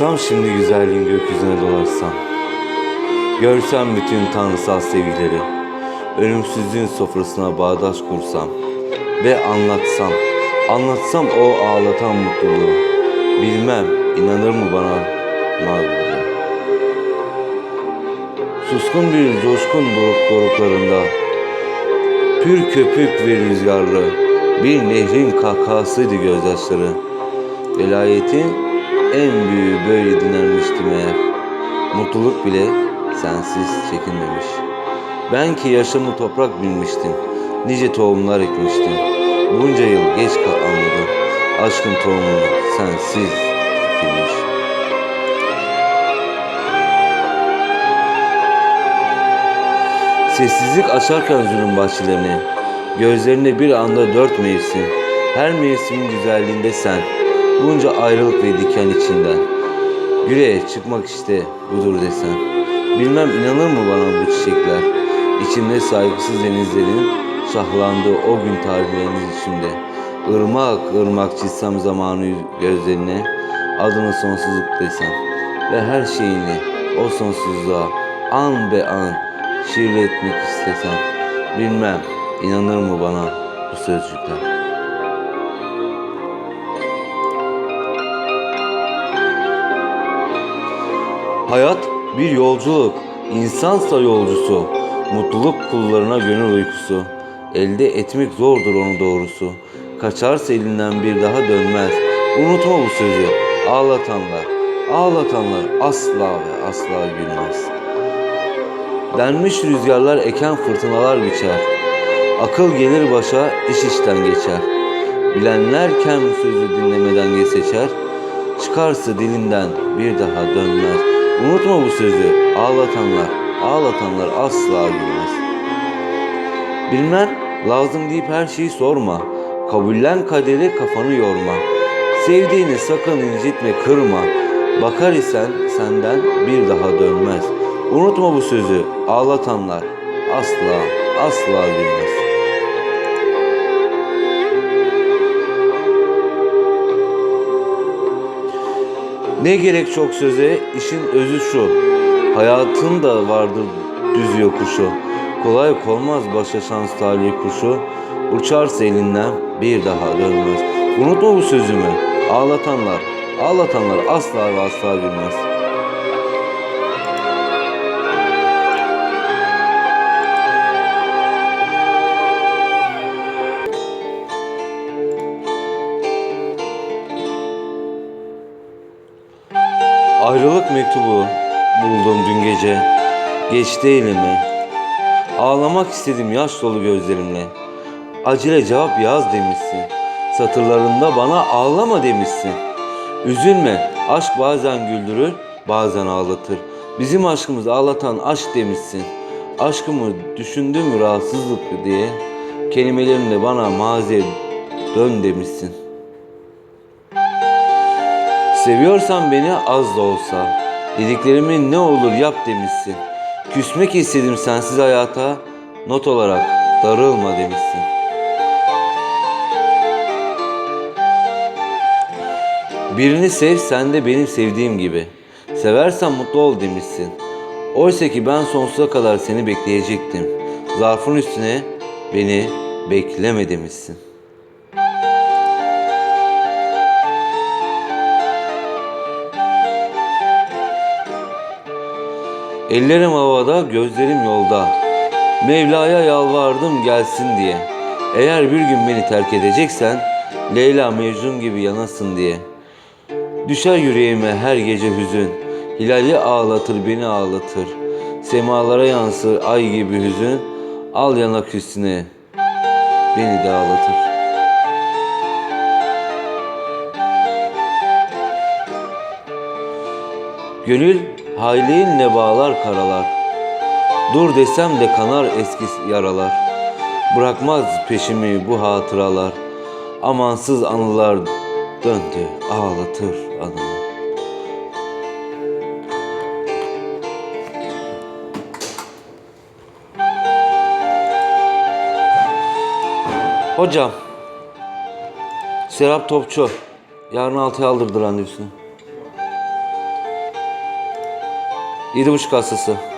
Çıksam şimdi güzelliğin gökyüzüne dolaşsam. Görsem bütün tanrısal sevgileri. Ölümsüzlüğün sofrasına bağdaş kursam. Ve anlatsam. Anlatsam o ağlatan mutluluğu. Bilmem inanır mı bana? Mağruru Suskun bir coşkun doruk doruklarında. Pür köpük ve rüzgarlı. Bir nehrin kahkahasıydı gözyaşları. Velayetin en büyüğü böyle dinlenmişti meğer Mutluluk bile sensiz çekilmemiş Ben ki yaşamı toprak bilmiştim Nice tohumlar ekmiştim. Bunca yıl geç anladım Aşkın tohumunu sensiz ekilmiş. Sessizlik açarken zulüm bahçelerini Gözlerinde bir anda dört mevsim. Her mevsimin güzelliğinde sen Bunca ayrılık ve diken içinden. Yüreğe çıkmak işte budur desen Bilmem inanır mı bana bu çiçekler? İçimde saygısız denizlerin Şahlandığı o gün tarihleriniz içimde. Irmak ırmak çizsem zamanı gözlerine Adını sonsuzluk desem. Ve her şeyini o sonsuzluğa An be an şiirle etmek istesem. Bilmem inanır mı bana bu sözcükler Hayat bir yolculuk, insansa yolcusu, mutluluk kullarına gönül uykusu. Elde etmek zordur onu doğrusu. Kaçarsa elinden bir daha dönmez. Unutma bu sözü. Ağlatanlar, ağlatanlar asla ve asla gülmez. Denmiş rüzgarlar eken fırtınalar biçer. Akıl gelir başa, iş işten geçer. Bilenlerken bu sözü dinlemeden seçer. Çıkarsa dilinden bir daha dönmez. Unutma bu sözü. Ağlatanlar, ağlatanlar asla gülmez. Bilmem lazım deyip her şeyi sorma. Kabullen kaderi kafanı yorma. Sevdiğini sakın incitme kırma. Bakar isen senden bir daha dönmez. Unutma bu sözü. Ağlatanlar asla asla gülmez. Ne gerek çok söze, işin özü şu. Hayatın da vardır düz yokuşu. Kolay kolmaz başa şans talih kuşu. Uçarsa elinden bir daha dönmez. Unutma bu sözümü. Ağlatanlar, ağlatanlar asla ve asla gülmez. Ayrılık mektubu buldum dün gece. Geçti elime. Ağlamak istedim yaş dolu gözlerimle. Acele cevap yaz demişsin. Satırlarında bana ağlama demişsin. Üzülme, aşk bazen güldürür, bazen ağlatır. Bizim aşkımızı ağlatan aşk demişsin. Aşkımı düşündü mü diye. Kelimelerinle bana maziye dön demişsin. Seviyorsan beni az da olsa. Dediklerimi ne olur yap demişsin. Küsmek istedim sensiz hayata. Not olarak darılma demişsin. Birini sev sen de benim sevdiğim gibi. Seversen mutlu ol demişsin. Oysa ki ben sonsuza kadar seni bekleyecektim. Zarfın üstüne beni bekleme demişsin Ellerim havada, gözlerim yolda. Mevla'ya yalvardım gelsin diye. Eğer bir gün beni terk edeceksen, Leyla Mecnun gibi yanasın diye. Düşer yüreğime her gece hüzün. Hilali ağlatır beni ağlatır. Semalara yansır ay gibi hüzün. Al yanak üstüne beni de ağlatır. Gönül hayleyinle bağlar karalar. Dur desem de kanar eski yaralar. Bırakmaz peşimi bu hatıralar. Amansız anılar döndü ağlatır adımı. Hocam. Serap Topçu. Yarın altıya aldırdı randevusunu. Yedi buçuk hastası.